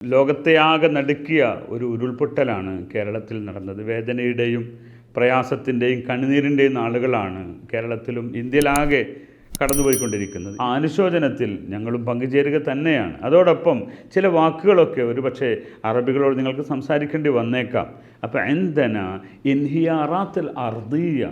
ലോകത്തെയാകെ നടുക്കിയ ഒരു ഉരുൾപൊട്ടലാണ് കേരളത്തിൽ നടന്നത്. വേദനയുടെയും പ്രയാസത്തിന്റെയും കണ്ണുനീരിന്റെയും നാളുകളാണ് കേരളത്തിലും ഇന്ത്യയിലാകെ കടന്നുപോയിക്കൊണ്ടിരിക്കുന്നത്. ആ അനുശോചനത്തിൽ ഞങ്ങളും പങ്കുചേരുക തന്നെയാണ്. അതോടൊപ്പം ചില വാക്കുകളൊക്കെ ഒരുപക്ഷെ അറബികളോട് നിങ്ങൾക്ക് സംസാരിക്കേണ്ടി വന്നേക്കാം. അപ്പോൾ എന്തന ഇൻഹിയാറാത്തിൽ അർദീയ.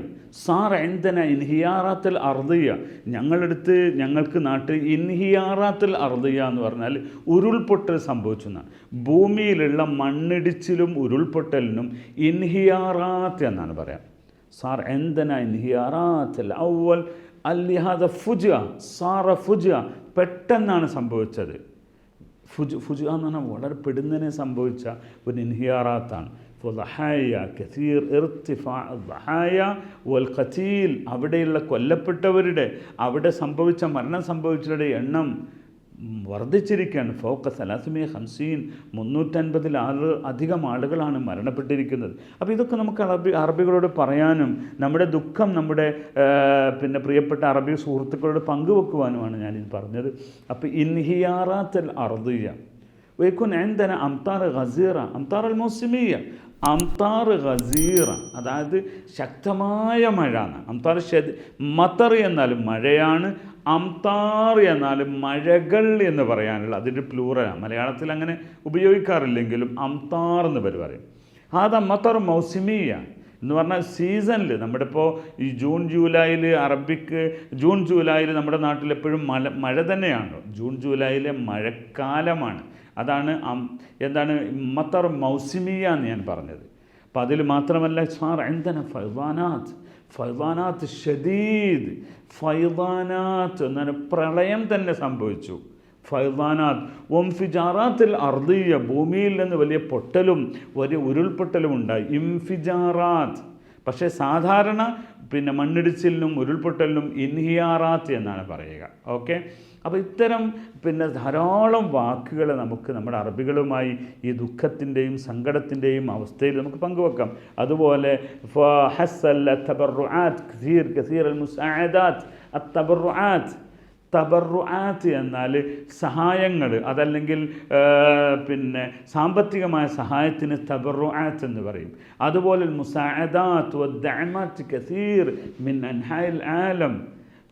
സാർ എന്തന ഇൻഹിയാറാത്തിൽ അർദീയ. ഞങ്ങളെടുത്ത് ഞങ്ങൾക്ക് നാട്ടിൽ ഇൻഹിയാറാത്തിൽ അർദീയ എന്ന് പറഞ്ഞാൽ ഉരുൾപൊട്ടൽ സംഭവിച്ചു എന്നാണ് ഭൂമിയിലുള്ള മണ്ണിടിച്ചിലും ഉരുൾപൊട്ടലിനും ഇൻഹിയാറാത്ത് എന്നാണ് പറയാം. സാർ انهيارات. ഇൻഹിയാറാത്തിൽ اللي هذا فجأة صار فجأة. പെട്ടെന്നാണ് സംഭവിച്ചത്. ഫുജ് ഫുജ എന്ന് പറഞ്ഞാൽ വളരെ പെടുന്നതിനെ സംഭവിച്ച ഒരു ഇൻഹിയാറാത്താണ്. ഫുദഹായ കസീർ ഇർത്തിഫാ ദഹായ വൽ ഖതീൽ അവിടെയുള്ള കൊല്ലപ്പെട്ടവരുടെ അവിടെ സംഭവിച്ച മരണം സംഭവിച്ചവരുടെ എണ്ണം വർദ്ധിച്ചിരിക്കുകയാണ്. ഫോക്ക സലാസുമേ ഹംസീൻ മുന്നൂറ്റൻപതിൽ ആൾ അധികം ആളുകളാണ് മരണപ്പെട്ടിരിക്കുന്നത്. അപ്പോൾ ഇതൊക്കെ നമുക്ക് അറബി അറബികളോട് പറയാനും നമ്മുടെ ദുഃഖം നമ്മുടെ പിന്നെ പ്രിയപ്പെട്ട അറബി സുഹൃത്തുക്കളോട് പങ്കുവെക്കുവാനുമാണ് ഞാനിത് പറഞ്ഞത്. അപ്പോൾ ഇൻഹിയാറാത്തൽ അർദിയ വയ്ക്കുൻ എന്തന അംതാർ ഖസീറ അംതാർ അൽ മോസിമിയ അംതാർ ഖസീറ അതായത് ശക്തമായ മഴ എന്ന് അംതാർ ഷെദ് മത്തർ എന്നാലും മഴയാണ്. അംതാർ എന്നാൽ മഴകൾ എന്ന് പറയാനുള്ള അതിന്റെ പ്ലൂറലാണ് മലയാളത്തിൽ അങ്ങനെ ഉപയോഗിക്കാറില്ലെങ്കിലും അംതാർ എന്ന് പേര് പറയും. അത് മത്തർ മൗസിമിയ എന്ന് പറഞ്ഞാൽ സീസണിൽ നമ്മുടെ ഇപ്പോൾ ഈ ജൂൺ ജൂലൈയിൽ അറബിക്ക് ജൂൺ ജൂലൈയിൽ നമ്മുടെ നാട്ടിൽ എപ്പോഴും മഴ മഴ തന്നെയാണല്ലോ ജൂൺ ജൂലൈയിലെ മഴക്കാലമാണ്. അതാണ് എന്താണ് മത്തർ മൗസിമിയ എന്ന് ഞാൻ പറഞ്ഞത്. അപ്പോൾ അതിൽ മാത്രമല്ല സാർ എന്തന ഫൈവാനാത്ത് ഫൈവാനാത്ത് ഷദീദ്. ഫൈദാനാത്ത് എന്നാൽ പ്രളയം തന്നെ സംഭവിച്ചു. ഫൈദാനാത്ത് ഒംഫിജാറാത്തിൽ അർദീയ ഭൂമിയിൽ നിന്ന് വലിയ പൊട്ടലും വലിയ ഉരുൾപൊട്ടലും ഉണ്ടായി. ഇംഫിജാറാത്ത് പക്ഷേ സാധാരണ പിന്നെ മണ്ണിടിച്ചിലിനും ഉരുൾപൊട്ടലിനും ഇൻഹിയാറാത്ത് എന്നാണ് പറയുക. ഓക്കെ? അപ്പോൾ ഇത്തരം പിന്നെ ധാരാളം വാക്കുകൾ നമുക്ക് നമ്മുടെ അറബികളുമായി ഈ ദുഃഖത്തിന്റെയും സങ്കടത്തിന്റെയും അവസ്ഥയിൽ നമുക്ക് പങ്കുവെക്കാം. അതുപോലെ ഫഹസ്സൽ തബറുആത്ത് എന്നാൽ സഹായങ്ങൾ അതല്ലെങ്കിൽ പിന്നെ സാമ്പത്തികമായ സഹായത്തിന് തബറുആത്ത് എന്ന് പറയും. അതുപോലെ മിൻ അൻഹായിൽ ആലം.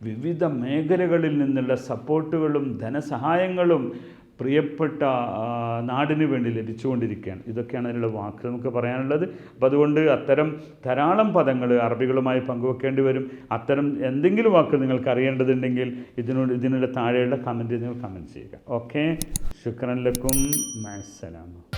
വിവിധ മേഖലകളിൽ നിന്നുള്ള സപ്പോർട്ടുകളും ധനസഹായങ്ങളും പ്രിയപ്പെട്ട നാടിന് വേണ്ടി ലഭിച്ചുകൊണ്ടിരിക്കുകയാണ്. ഇതൊക്കെയാണ് അതിനുള്ള വാക്ക് നമുക്ക് പറയാനുള്ളത്. അപ്പോൾ അതുകൊണ്ട് അത്തരം ധാരാളം പദങ്ങൾ അറബികളുമായി പങ്കുവെക്കേണ്ടി വരും. അത്തരം എന്തെങ്കിലും വാക്ക് നിങ്ങൾക്ക് അറിയേണ്ടതുണ്ടെങ്കിൽ ഇതിനോട് ഇതിനുള്ള താഴെയുള്ള കമന്റ് നിങ്ങൾ കമന്റ് ചെയ്യുക. ഓക്കെ ശുക്രൻ ലക്കും. മഅസ്സലാമ